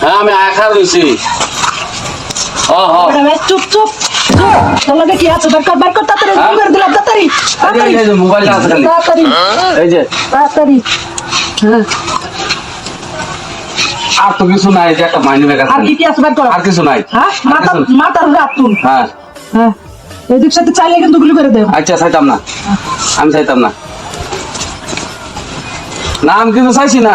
হ্যাঁ আমি আখা ভাই, চুপ চুপ চুপ। তোর লগে কি আছে? বের কর কর তাড়াতাড়ি হ্যাঁ? দিলাম তাড়াতাড়ি তাড়াতাড়ি। এই যে মোবাইলটা আছে তাড়াতাড়ি। এই যে। তাড়াতাড়ি। হ্যাঁ। আর তো কিছু নাই যে একটা মাইনে ব্যাগ আর কি আছে? আর কিছু নাই হ্যাঁ? মাথা মাথার রাত তুল। হ্যাঁ। হ্যাঁ। এদিক সাথে চাইলে কিন্তু গুলি করে দেব। আচ্ছা চাইতাম না। আমি চাইতাম না। নাম কিন্তু চাইছি না।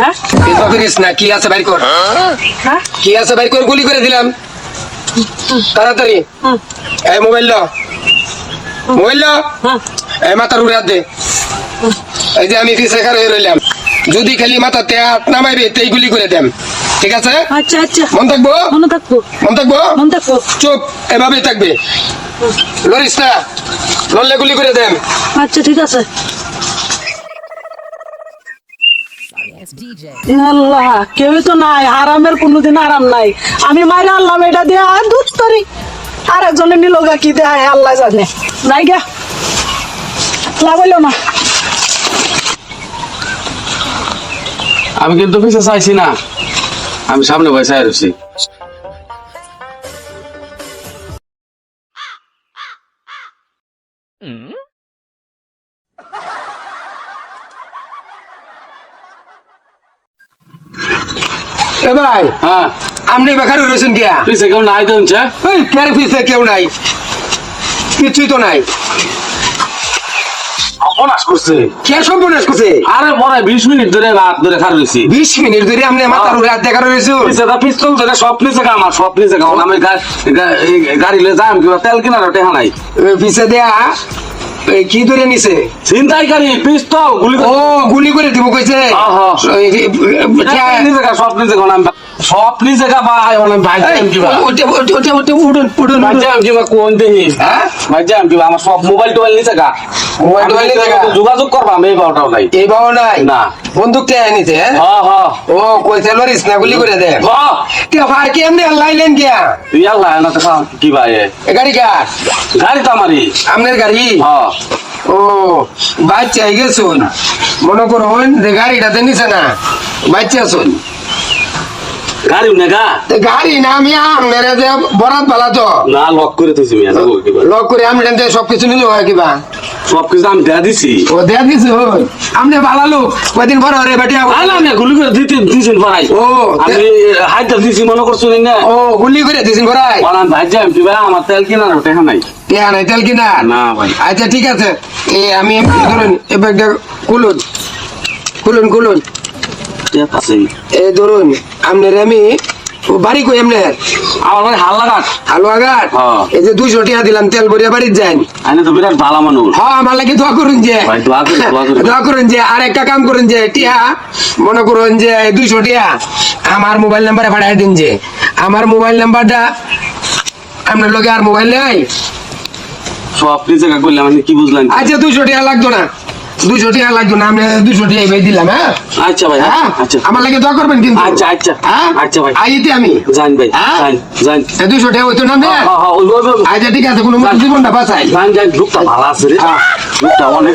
হ্যাঁ? করিস না কি আছে বাইর কর। হ্যাঁ? কি আছে বাইর কর গুলি করে দিলাম। তাড়াতাড়ি। এই মোবাইল ল। মোবাইল ল। এই মাথার উড়ে হাত দে। এই যে আমি পিছে খার হয়ে রইলাম। যদি খালি মাথাতে হাত নামাইবে তেই গুলি করে দেম। ঠিক আছে? আচ্ছা আচ্ছা। মন থাকব? মনে থাকব। মন থাকব? মনে থাকব। চুপ। এভাবেই থাকবে। লরিস না। লড়লে গুলি করে দেম। আচ্ছা ঠিক আছে। আল্লাহ কেউই তো নাই আরামের কোনোদিন আরাম নাই। আমি মাইরা আল্লাহ এটা দিয়ে আর দুধ তরি। আর একজনের নিলোগা কি দেয় আল্লাহ জানে। নাই গা। লাভ হইল না। আমি কিন্তু পিছে চাইছি না। আমি সামনে বসে রয়েছি এ ভাই। হ্যাঁ। আপনি বেকার রয়েছেন গিয়া। পিছে কেউ নাই তো এই পিছে কেউ নাই? কিছুই তো নাই। অনাস করছে। কে সর্বনাশ করছে? আরে মনে বিশ মিনিট ধরে রাত ধরে খার রয়েছি। বিশ মিনিট ধরে আপনি মাথার উপরে হাত দেখা রয়েছে পিছে তা পিস্তল ধরে সব নিচে আমার সব নিচে আমি গাড়ি লে যাম কিবা তেল কিনার টেহা নাই। পিছে দেয়া। কি ধরে নিছে? চিন্তাই গাড়ি পিস্তল গুলি ও গুলি করে দিব কইছে। সব নিজে গনাম সব নিজে গা ভাই অনেক ভাই কিবা ওটা ওটা ওটা ওটা উড়ুন উড়ুন ভাই জাম কিবা কোন দেহি হ্যাঁ? ভাই জাম কিবা আমার সব মোবাইল টোবাইল নিছে গা। যোগাযোগ করবা আমি এই বারোটাও নাই। এই বাবা নাই? না। বন্দুক তে নিতে হ্যাঁ? হ হ ও কইছে লরিস না গুলি করে দে। কে ভাই কি এমনি লাইলেন গিয়া তুই আল্লাহ না তো কি ভাই এ? এ গাড়ি কার? গাড়ি তো আমারই। আপনার গাড়ি? হ ও বাচ্চা গেছুন মনে করুন যে গাড়িটাতে নিছে না বাচ্চা শুন। গাড়ি উনে গা? গাড়ি না আমি আপনার যে বরাত পালা তো না লক করে যাব লক করে আমি সবকিছু নিল হয় কিবা সব কিছু আমি দেয়া দিছি। ও দেয়া দিছে আপনি ভালো লোক কয়দিন বড় রে বেটি না না না গুলি করে দিতে দিছেন ভাই ও, আমি হাইটা দিছি মনে করছ না ও গুলি করে দিছেন ঘরাই বলান ভাই কিবা আমার তেল কিনা না টেহা নাই। টিয়া নাই তেল কিনা না ভাই। আচ্ছা ঠিক আছে। এই আমি ধরুন এ ব্যাগটা খুলুন খুলুন খুলুন ঠিক আছে। এই ধরুন আপনার আমি বাড়ি কই আপনার আমার হাল। এই যে দুইশো দিলাম তেল ভরিয়া বাড়ির যান আইনে তো বিরাট ভালো মানুষ। হ্যাঁ আমার লাগে দোয়া করুন যে। দোয়া করুন আর একটা কাম করুন যে টিয়া মনে করুন যে দুইশো টিয়া আমার মোবাইল নাম্বারে পাঠাই দিন যে। আমার মোবাইল নাম্বারটা আপনার লগে আর মোবাইল নেই? সব করলে কি বুঝলাম? আচ্ছা দুইশো টিয়া লাগতো না। লাগতো না আমি দুইশো টিয়া এবার দিলাম হ্যাঁ? আচ্ছা ভাই হ্যাঁ? আচ্ছা। আমার লাগে দোয়া করবেন কিন্তু। আচ্ছা, আচ্ছা। হ্যাঁ? আচ্ছা ভাই। আইতে আমি। জান ভাই হ্যাঁ? জান জান দুইশো টিয়া হইতো না হ্যাঁ হ্যাঁ আচ্ছা ঠিক আছে কোনো জীবনটা বাঁচাই। জান জান লোকটা ভালো আছে রে। হ্যাঁ। লোকটা অনেক